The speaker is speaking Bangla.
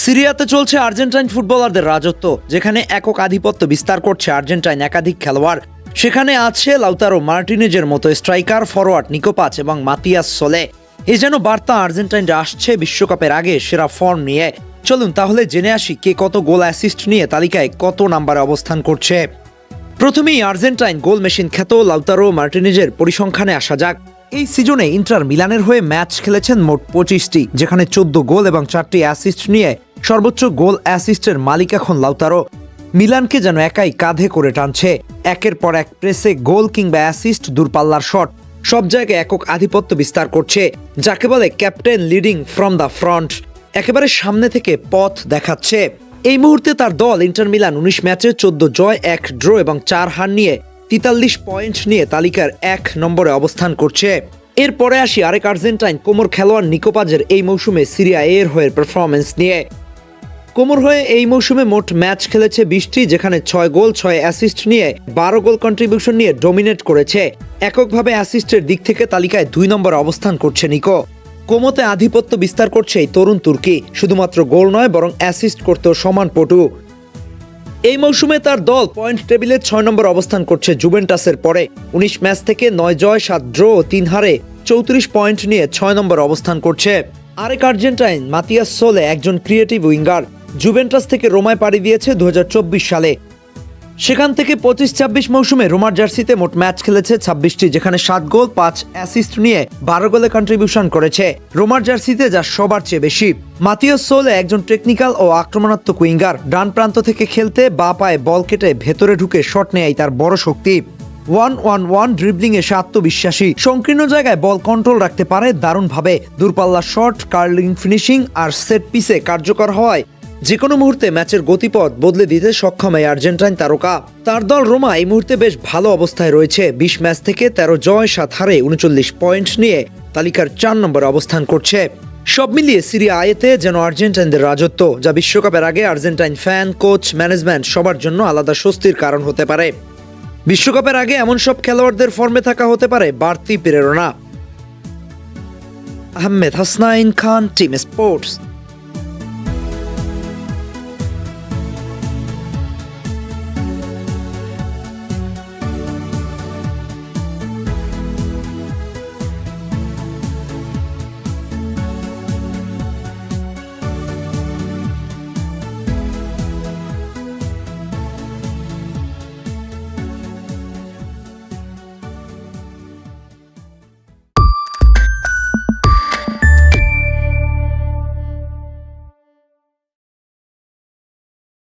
সিরিয়াতে চলছে আর্জেন্টাইন ফুটবলারদের রাজত্ব, যেখানে একক আধিপত্য বিস্তার করছে আর্জেন্টাইন একাধিক খেলোয়াড়। সেখানে আছে লাউতারো মার্টিনেজের মতো স্ট্রাইকার ফরওয়ার্ড নিকোপাচ এবং মাতিয়াস সোলে। এ যেন বার্তা আর্জেন্টাইনরা আসছে বিশ্বকাপের আগে সেরা ফর্ম নিয়ে। চলুন তাহলে জেনে আসি কে কত গোল অ্যাসিস্ট নিয়ে তালিকায় কত নাম্বারে অবস্থান করছে। প্রথমেই আর্জেন্টাইন গোল মেশিন খ্যাত লাউতারো মার্টিনেজের পরিসংখ্যানে আসা যাক। এই সিজনে ইন্টার মিলানের হয়ে ম্যাচ খেলেছেন মোট পঁচিশটি, যেখানে চোদ্দ গোল এবং চারটি অ্যাসিস্ট নিয়ে সর্বোচ্চ গোল অ্যাসিস্টের মালিক এখন লাউতারো মিলানকে যেন একাই কাঁধে করে টানছে। একের পর এক প্রেসে গোল কিংবা অ্যাসিস্ট দূরপাল্লার শট। সব জায়গায় একক আধিপত্য বিস্তার করছে, যাকে বলে captain leading from the front. একেবারে সামনে থেকে পথ দেখাচ্ছে। এই মুহূর্তে তার দল ইন্টার মিলান উনিশ ম্যাচে চোদ্দ জয়, এক ড্র এবং চার হার নিয়ে তেতাল্লিশ পয়েন্ট নিয়ে তালিকার এক নম্বরে অবস্থান করছে। এরপরে আসি আরেক আর্জেন্টাইন কোমর খেলোয়াড় নিকোপাজের এই মৌসুমে সিরিয়া এর হয়ে পারফরমেন্স নিয়ে। কোমর হয়ে এই মৌসুমে মোট ম্যাচ খেলেছে বিশটি, যেখানে ছয় গোল, ছয় অ্যাসিস্ট নিয়ে বারো গোল কন্ট্রিবিউশন নিয়ে ডোমিনেট করেছে। এককভাবে অ্যাসিস্টের দিক থেকে তালিকায় দুই নম্বরে অবস্থান করছে নিকো। কোমোতে আধিপত্য বিস্তার করছে এই তরুণ তুর্কি, শুধুমাত্র গোল নয়, বরং অ্যাসিস্ট করতেও সমান পটু। এই মৌসুমে তার দল পয়েন্ট টেবিলে ছয় নম্বর অবস্থান করছে জুভেন্টাসের পরে। উনিশ ম্যাচ থেকে নয় জয়, সাত ড্র তিন হারে চৌত্রিশ পয়েন্ট নিয়ে ছয় নম্বর অবস্থান করছে। আরেক আর্জেন্টাইন, মাতিয়াস সোলে একজন ক্রিয়েটিভ উইঙ্গার জুভেন্টাস থেকে রোমায় পাড়ি দিয়েছে দু হাজার চব্বিশ সালে। সেখান থেকে পঁচিশ ছাব্বিশ মৌসুমে রোমার জার্সিতে মোট ম্যাচ খেলেছে ছাব্বিশটি, যেখানে সাত গোল, পাঁচ অ্যাসিস্ট নিয়ে বারো গোলে কন্ট্রিবিউশন করেছে। রোমার জার্সিতে যা সবার চেয়ে বেশি। মাতিও সোলে একজন টেকনিক্যাল ও আক্রমণাত্মক উইঙ্গার। ডান প্রান্ত থেকে খেলতে বা পায়ে বল কেটে ভেতরে ঢুকে শট নেয় তার বড় শক্তি। ওয়ান ওয়ান ওয়ান ড্রিবলিং এ সে আত্মবিশ্বাসী। সংকীর্ণ জায়গায় বল কন্ট্রোল রাখতে পারে দারুণভাবে। দূরপাল্লা শট কার্লিং ফিনিশিং আর সেট পিসে কার্যকর হওয়ায় যে কোনো মুহূর্তে ম্যাচের গতিপথ বদলে দিতে সক্ষম এই আর্জেন্টাইন তারকা। তার দল রোমা এই মুহূর্তে বেশ ভালো অবস্থায় রয়েছে। বিশ ম্যাচ থেকে তেরো জয়, সাত হারে উনচল্লিশ পয়েন্ট নিয়ে তালিকার চার নম্বরে অবস্থান করছে। সব মিলিয়ে সিরিয়া আয়েতে যেন আর্জেন্টাইনদের রাজত্ব, যা বিশ্বকাপের আগে আর্জেন্টাইন ফ্যান, কোচ, ম্যানেজমেন্ট সবার জন্য আলাদা স্বস্তির কারণ হতে পারে। বিশ্বকাপের আগে এমন সব খেলোয়াড়দের ফর্মে থাকা হতে পারে বাড়তি প্রেরণা। Ahmed Hasnain Khan, team sports.